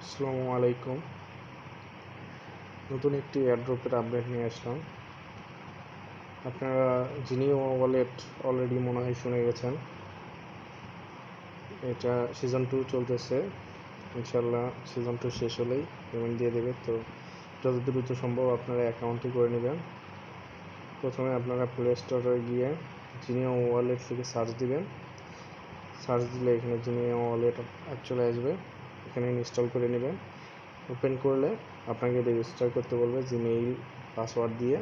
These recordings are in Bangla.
আসসালামু আলাইকুম। নতুন একটি এয়ারড্রপের আপডেট নিয়ে আসলাম। আপনারা জিনিও ওয়ালেট অলরেডি মনে হয় শুনে গেছেন, এটা সিজন টু চলতেছে। ইনশাল্লাহ সিজন টু শেষ হলেই পেমেন্ট দিয়ে দেবে। তো যত দ্রুত সম্ভব আপনারা অ্যাকাউন্টটি করে নেবেন। প্রথমে আপনারা প্লে স্টোরে গিয়ে জিনিও ওয়ালেট থেকে সার্চ দিবেন সার্চ দিলে এখানে জিনিও ওয়ালেট চলে আসবে। এখানে ইনস্টল করে নেবেন ওপেন করলে আপনাকে রেজিস্টার করতে বলবে জিমেইল পাসওয়ার্ড দিয়ে।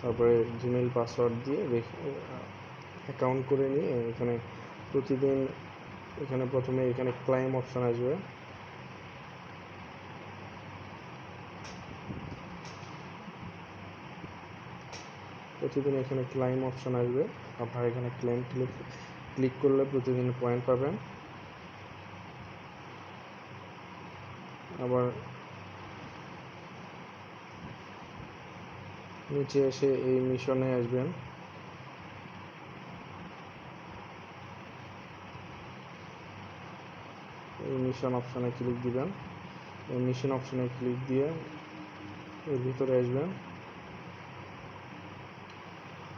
তারপরে জিমেইল পাসওয়ার্ড দিয়ে অ্যাকাউন্ট করে নিয়ে এখানে প্রতিদিন এখানে প্রথমে এখানে ক্লাইম অপশান আসবে। প্রতিদিন এখানে ক্লাইম অপশান আসবে। আপনার এখানে ক্লেম ক্লিক ক্লিক করলে প্রতিদিন পয়েন্ট পাবেন। আবার নিচে এসে এই মিশনে আসবেন। এই মিশন অপশানে ক্লিক দিবেন। এই মিশন অপশানে ক্লিক দিয়ে এর ভিতরে আসবেন।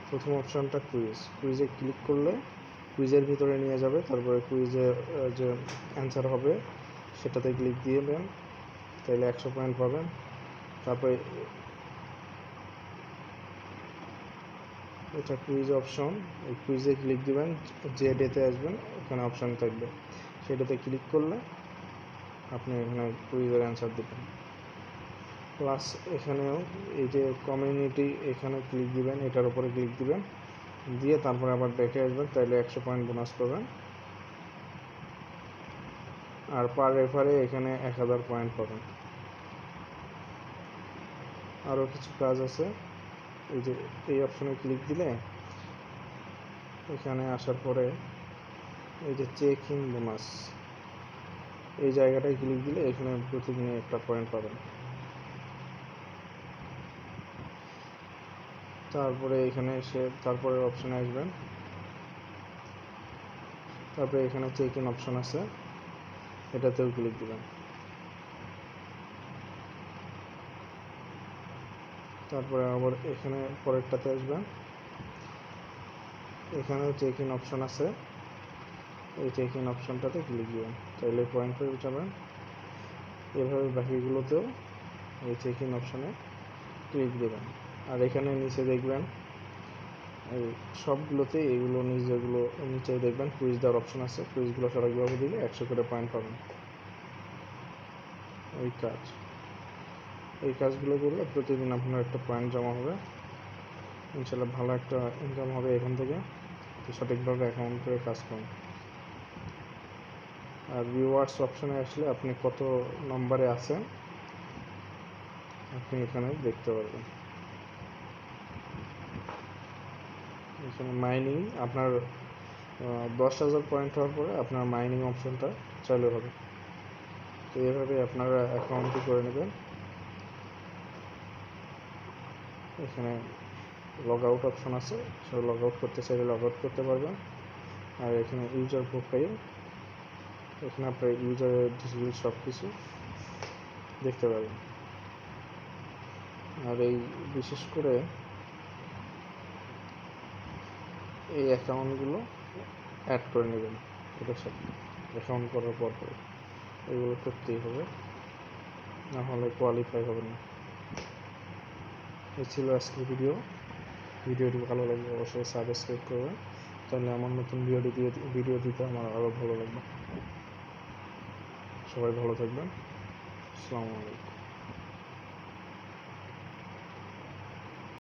প্রথম অপশানটা কুইজ। কুইজে ক্লিক করলে কুইজের ভিতরে নিয়ে যাবে, তারপরে কুইজে যে অ্যান্সার হবে, সেটাতে ক্লিক দিবেন তাহলে একশো পয়েন্ট পাবেন। তারপরে এটা কুইজ অপশন এই কুইজে ক্লিক দিবেন যে ডেতে আসবেন ওখানে অপশন থাকবে। সেটাতে ক্লিক করলে আপনি এখানে কুইজের অ্যান্সার দেবেন। প্লাস এখানেও এই যে কমিউনিটি এখানে ক্লিক দিবেন, এটার উপরে ক্লিক দিবেন। দিয়ে তারপরে আবার দেখে আসবেন, তাহলে একশো পয়েন্ট বোনাস পাবেন। আর পার রেফারে এখানে এক হাজার পয়েন্ট পাবেন। আরও কিছু কাজ আছে। এই যে, এই অপশনে ক্লিক দিলে এখানে আসার পরে এই যে চেক ইন বোনাস এই জায়গাটায় ক্লিক দিলে এখানে প্রতিদিন একটা পয়েন্ট পাবেন। তারপরে এখানে এসে, তারপরে অপশানে আসবেন। তারপরে এখানে চেক ইন অপশন আছে। এটাতেও ক্লিক দিবেন তারপরে আবার এখানে পরেরটাতে আসবেন এখানেও চেক ইন অপশন আছে। এই চেক ইন অপশনটাতে ক্লিক দিবেন। তাইলে পয়েন্ট পেয়ে যাবেন এভাবে বাকিগুলোতেও এই চেক ইন অপশনে ক্লিক দেবেন। আর এখানে নিচে দেখবেন এই সবগুলোতে এইগুলো নিচ যেগুলো নিচে দেখবেন কুইজ দেওয়ার অপশন আছে। কুইজগুলো সঠিকভাবে দিলে একশো করে পয়েন্ট পাবেন। এই কাজ। এই কাজগুলো করলে প্রতিদিন আপনার একটা পয়েন্ট জমা হবে। ইনশাল্লাহ ভালো একটা ইনকাম হবে এখান থেকে। সঠিকভাবে অ্যাকাউন্ট করে কাজ করুন। আর ভিউয়ার্স অপশনে আসলে আপনি কত নম্বরে আছেন, আপনি এখানে দেখতে পারবেন। এখানে মাইনিং আপনার দশ হাজার পয়েন্ট হওয়ার পরে আপনার মাইনিং অপশনটা চালু হবে। তো এভাবে আপনারা অ্যাকাউন্টটি করে নেবেন। এখানে লগ আউট অপশন আছে সে লগ আউট করতে চাইলে লগ আউট করতে পারবেন। আর এখানে ইউজার প্রোফাইল এখানে আপনার ইউজারের ডিটেল সব কিছু দেখতে পারবেন আর এই, বিশেষ করে এই অ্যাকাউন্টগুলো অ্যাড করে নেবেন। এটার সাথে অ্যাকাউন্ট করার পর পরে। এগুলো করতেই হবে। না হলে কোয়ালিফাই হবে না। এই ছিল আজকের ভিডিও ভিডিওটি ভালো লাগলে অবশ্যই সাবস্ক্রাইব করবেন। তাহলে আমার নতুন ভিডিও দিয়ে ভিডিও দিতে আমার আরও ভালো লাগবে। সবাই ভালো থাকবেন। আসসালামু আলাইকুম।